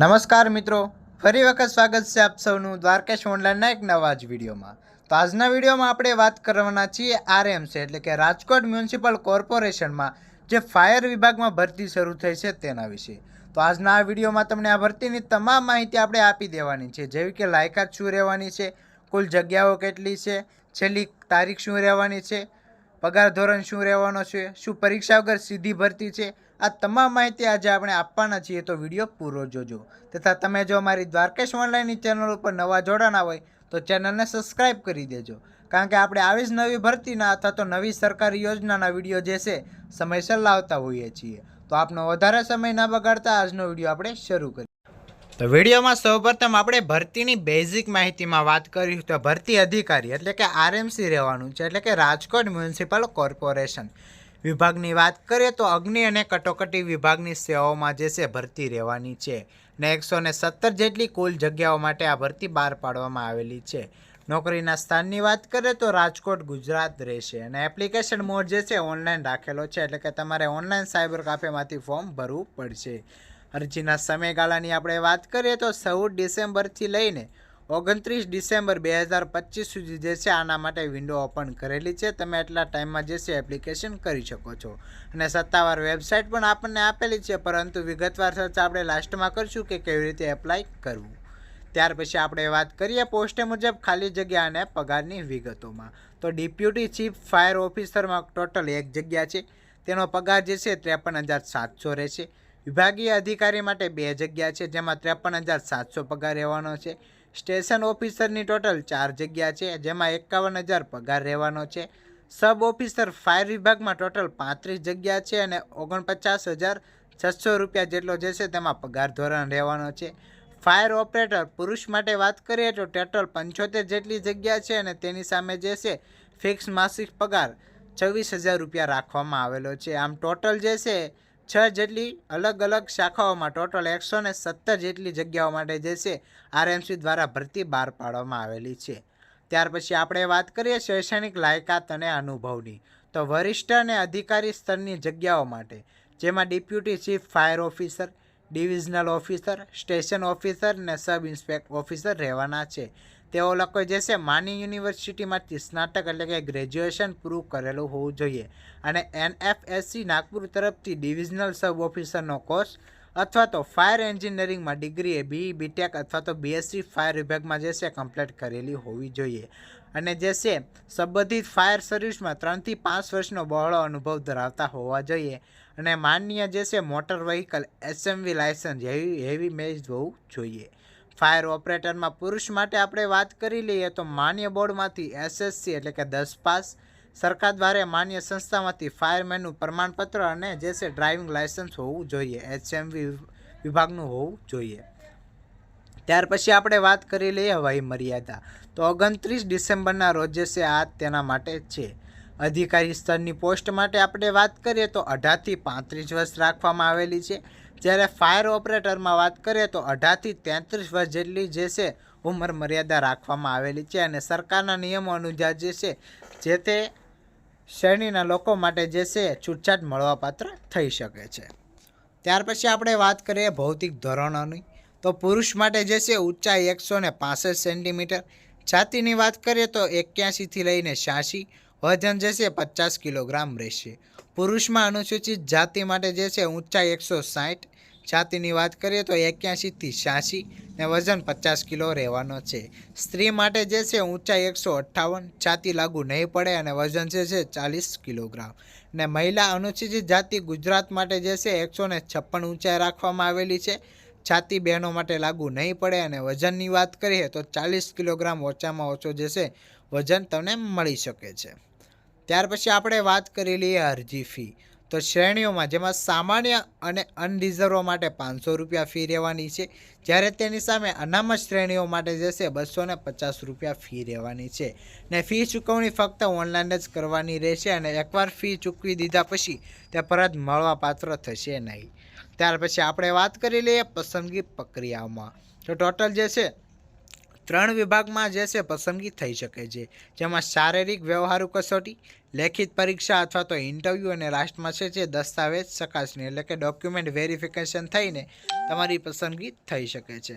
નમસ્કાર મિત્રો. ફરી વખત સ્વાગત છે આપ સૌનું દ્વારકેશ ઓનલાઈનના એક નવા જ વિડીયોમાં. તો આજના વિડીયોમાં આપણે વાત કરવાના છીએ આરએમસી એટલે કે રાજકોટ મ્યુનિસિપલ કોર્પોરેશનમાં જે ફાયર વિભાગમાં ભરતી શરૂ થઈ છે તેના વિશે. તો આજના આ વિડીયોમાં તમને આ ભરતીની તમામ માહિતી આપણે આપી દેવાની છે, જેવી કે લાયકાત શું રહેવાની છે, કુલ જગ્યાઓ કેટલી છે, છેલ્લી તારીખ શું રહેવાની છે પગાર ધોરણ શું રહેવાનો છે? શું પરીક્ષા વગર સીધી ભરતી છે? આ તમામ માહિતી આજે આપણે આપવાના છીએ, તો વીડિયો પૂરો જોજો. તથા તમે જો અમારી દ્વારકેશ ઓનલાઈનની ચેનલ ઉપર નવા જોડાના હોય, તો ચેનલને સબસ્ક્રાઈબ કરી દેજો. કારણ કે આપણે આવી જ નવી ભરતીના અથવા તો નવી સરકારી યોજનાના વીડિયો જે છે, સમયસર લાવતા હોઈએ છીએ. તો આપનો વધારે સમય ન બગાડતા આજનો વીડિયો આપણે શરૂ કરીએ. તો વિડીયોમાં સૌપ્રથમ આપણે ભરતીની બેઝિક માહિતીમાં વાત કરી તો ભરતી અધિકારી એટલે કે આરએમસી રહેવાનું છે, એટલે કે રાજકોટ મ્યુનિસિપલ કોર્પોરેશન. વિભાગની વાત કરીએ તો અગ્નિ અને કટોકટી વિભાગની સેવાઓમાં જે છે ભરતી રહેવાની છે ને એકસો ને સત્તર જેટલી કુલ જગ્યાઓ માટે આ ભરતી બહાર પાડવામાં આવેલી છે. નોકરીના સ્થાનની વાત કરીએ તો રાજકોટ ગુજરાત રહેશે અને એપ્લિકેશન મોડ જે છે ઓનલાઈન રાખેલો છે, એટલે કે તમારે ઓનલાઈન સાયબર કાફેમાંથી ફોર્મ ભરવું પડશે. અરજીના સમયગાળાની આપણે વાત કરીએ તો ચૌદ ડિસેમ્બરથી લઈને ઓગણત્રીસ ડિસેમ્બર બે હજાર પચીસ સુધી જે છે આના માટે વિન્ડો ઓપન કરેલી છે. તમે એટલા ટાઈમમાં જે છે એપ્લિકેશન કરી શકો છો. અને સત્તાવાર વેબસાઇટ પણ આપણને આપેલી છે, પરંતુ વિગતવાર ચર્ચા આપણે લાસ્ટમાં કરીશું કે કેવી રીતે એપ્લાય કરવું. ત્યાર પછી આપણે વાત કરીએ પોસ્ટે મુજબ ખાલી જગ્યા અને પગારની વિગતોમાં. તો ડેપ્યુટી ચીફ ફાયર ઓફિસરમાં ટોટલ એક જગ્યા છે. તેનો પગાર જે છે ત્રેપન હજાર સાતસો રહેશે. વિભાગીય અધિકારી માટે બે જગ્યા છે, જેમાં ત્રેપન હજાર સાતસો પગાર રહેવાનો છે. સ્ટેશન ઓફિસરની ટોટલ ચાર જગ્યા છે, જેમાં એકાવન હજાર પગાર રહેવાનો છે. સબ ઓફિસર ફાયર વિભાગમાં ટોટલ પાંત્રીસ જગ્યા છે અને ઓગણપચાસ હજાર છસો રૂપિયા જેટલો જે છે તેમાં પગાર ધોરણ રહેવાનો છે. ફાયર ઓપરેટર પુરુષ માટે વાત કરીએ તો ટોટલ પંચોતેર જેટલી જગ્યા છે અને તેની સામે જે છે ફિક્સ માસિક પગાર છવ્વીસ હજાર રૂપિયા રાખવામાં આવેલો છે. આમ ટોટલ જે છે છ જેટલી અલગ અલગ શાખાઓમાં ટોટલ એકસો ને સત્તર જેટલી જગ્યાઓ માટે જે છે, આરએમસી દ્વારા ભરતી બહાર પાડવામાં આવેલી છે. ત્યાર પછી આપણે વાત કરીએ શૈક્ષણિક લાયકાત અને અનુભવની. તો વરિષ્ઠ અને અધિકારી સ્તરની જગ્યાઓ માટે, જેમાં deputy chief, fire officer, divisional officer, station officer અને સબ ઇન્સ્પેક્ટર ઓફિસર રહેવાના છે. તેઓ લોકો જે છે માની યુનિવર્સિટીમાંથી સ્નાતક એટલે કે ગ્રેજ્યુએશન પૂરું કરેલું હોવું જોઈએ અને એનએફએસસી નાગપુર તરફથી ડિવિઝનલ સબ ઓફિસરનો કોર્સ અથવા તો ફાયર એન્જિનિયરિંગમાં ડિગ્રી બી, બીટેક અથવા તો બીએસસી ફાયર વિભાગમાં જે છે કમ્પ્લીટ કરેલી હોવી જોઈએ. અને જે છે સંબંધિત ફાયર સર્વિસમાં ત્રણથી પાંચ વર્ષનો બહોળો અનુભવ ધરાવતા હોવા જોઈએ. અને માન્ય જે છે motor vehicle SMV licence heavy heavy મેજ હોવું જોઈએ. ફાયર ઓપરેટરમાં પુરુષ માટે આપણે વાત કરી લઈએ તો માન્ય બોર્ડમાંથી એસએસસી એટલે કે દસ પાસ, સરકાર દ્વારા માન્ય સંસ્થામાંથી ફાયરમેનનું પ્રમાણપત્ર અને જે છે ડ્રાઇવિંગ લાયસન્સ હોવું જોઈએ એચએમવી વિભાગનું હોવું જોઈએ. ત્યાર પછી આપણે વાત કરી લઈએ વય મર્યાદા. તો ઓગણત્રીસ ડિસેમ્બરના રોજ છે આ તેના માટે છે. અધિકારી સ્તરની પોસ્ટ માટે આપણે વાત કરીએ તો અઢારથી પાંત્રીસ વર્ષ રાખવામાં આવેલી છે. જ્યારે ફાયર ઓપરેટરમાં વાત કરીએ તો અઢારથી તેત્રીસ વર્ષ જેટલી જે છે, ઉંમર મર્યાદા રાખવામાં આવેલી છે અને સરકારના નિયમો અનુસાર જે છે, જે તે શ્રેણીના લોકો માટે જે છે, છૂટછાટ મળવાપાત્ર થઈ શકે છે. ત્યાર પછી આપણે વાત કરીએ ભૌતિક ધોરણોની. તો પુરુષ માટે જે છે, ઊંચાઈ એકસો ને પાસઠ સેન્ટીમીટર છાતીની વાત કરીએ તો એક્યાસીથી લઈને છ્યાસી વજન જે છે, પચાસ કિલોગ્રામ રહેશે. પુરુષમાં અનુસૂચિત જાતિ માટે જે છે ઊંચાઈ એકસો સાઠ છાતીની વાત કરીએ તો એક્યાસીથી છ્યાસી ને વજન પચાસ કિલો રહેવાનો છે. સ્ત્રી માટે જે છે ઊંચાઈ એકસો અઠ્ઠાવન છાતી લાગુ નહીં પડે અને વજન જે છે ચાલીસ કિલોગ્રામ. ને મહિલા અનુસૂચિત જાતિ ગુજરાત માટે જે છે એકસો ને છપ્પન ઊંચાઈ રાખવામાં આવેલી છે. છાતી બહેનો માટે લાગુ નહીં પડે અને વજનની વાત કરીએ તો ચાલીસ કિલોગ્રામ ઓછામાં ઓછો જે છે વજન તમને મળી શકે છે. ત્યાર પછી આપણે વાત કરી લઈએ અરજી ફી. તો શ્રેણીઓમાં જેમાં સામાન્ય અને અનરિઝર્વ માટે પાંચસો રૂપિયા ફી રહેવાની છે, જ્યારે તેની સામે અનામત શ્રેણીઓ માટે જશે બસો ને પચાસ રૂપિયા ફી રહેવાની છે. ને ફી ચૂકવણી ફક્ત ઓનલાઈન જ કરવાની રહેશે અને એકવાર ફી ચૂકવી દીધા પછી તે પરત મળવાપાત્ર થશે નહીં. ત્યાર પછી આપણે વાત કરી લઈએ પસંદગી પ્રક્રિયામાં. તો ટોટલ જે છે ત્રણ વિભાગમાં જે છે પસંદગી થઈ શકે છે. જેમાં શારીરિક વ્યવહારુ કસોટી, લેખિત પરીક્ષા અથવા તો ઇન્ટરવ્યૂ અને લાસ્ટમાં છે જે દસ્તાવેજ ચકાસણી એટલે કે ડોક્યુમેન્ટ વેરિફિકેશન થઈને તમારી પસંદગી થઈ શકે છે.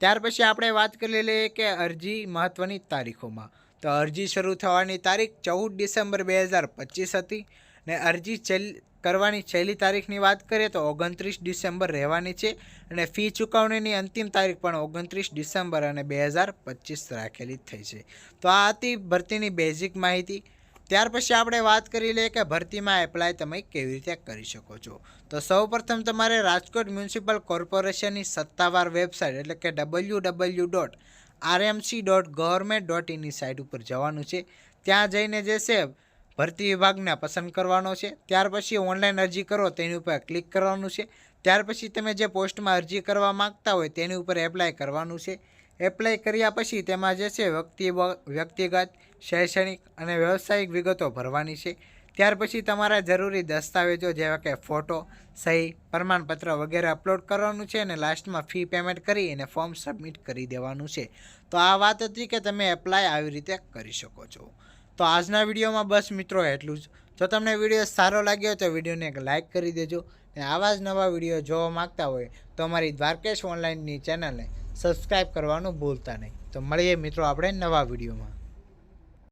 ત્યાર પછી આપણે વાત કરી લઈએ કે અરજી મહત્ત્વની તારીખોમાં. તો અરજી શરૂ થવાની તારીખ ચૌદ ડિસેમ્બર બે હજાર પચીસ હતી ને અરજી છેલ્ કરવાની છેલ્લી તારીખની વાત કરીએ તો ઓગણત્રીસ ડિસેમ્બર રહેવાની છે અને ફી ચૂકવણીની અંતિમ તારીખ પણ ઓગણત્રીસ ડિસેમ્બર અને બે હજાર પચીસ રાખેલી થઈ છે. તો આ હતી ભરતીની બેઝિક માહિતી. ત્યાર પછી આપણે વાત કરી લઈએ કે ભરતીમાં એપ્લાય તમે કેવી રીતે કરી શકો છો. તો સૌપ્રથમ તમારે રાજકોટ મ્યુનિસિપલ કોર્પોરેશનની સત્તાવાર વેબસાઇટ એટલે કે W W dot RMC dot government dot ઇનની site ઉપર જવાનું છે. ત્યાં જઈને જે છે ભરતી વિભાગને પસંદ કરવાનો છે. ત્યાર પછી ઓનલાઈન અરજી કરો, તેની ઉપર ક્લિક કરવાનું છે. ત્યાર પછી તમે જે પોસ્ટમાં અરજી કરવા માંગતા હોય તેની ઉપર એપ્લાય કરવાનું છે. એપ્લાય કર્યા પછી તેમાં જે છે વ્યક્તિ વ્યક્તિગત, શૈક્ષણિક અને વ્યવસાયિક વિગતો ભરવાની છે. ત્યાર પછી તમારા જરૂરી દસ્તાવેજો જેવા કે ફોટો, સહી, પ્રમાણપત્ર વગેરે અપલોડ કરવાનું છે અને લાસ્ટમાં ફી પેમેન્ટ કરી અને ફોર્મ સબમિટ કરી દેવાનું છે. તો આ વાત હતી કે તમે એપ્લાય આવી રીતે કરી શકો છો. તો આજના વિડીયોમાં બસ મિત્રો એટલું જ. જો તમને વીડિયો સારો લાગ્યો તો વિડીયોને એક લાઇક કરી દેજો અને આવા જ નવા વીડિયો જોવા માંગતા હોય તો અમારી દ્વારકેશ ઓનલાઈનની ચેનલને સબસ્ક્રાઈબ કરવાનું ભૂલતા નહીં. તો મળીએ મિત્રો આપણે નવા વિડીયોમાં.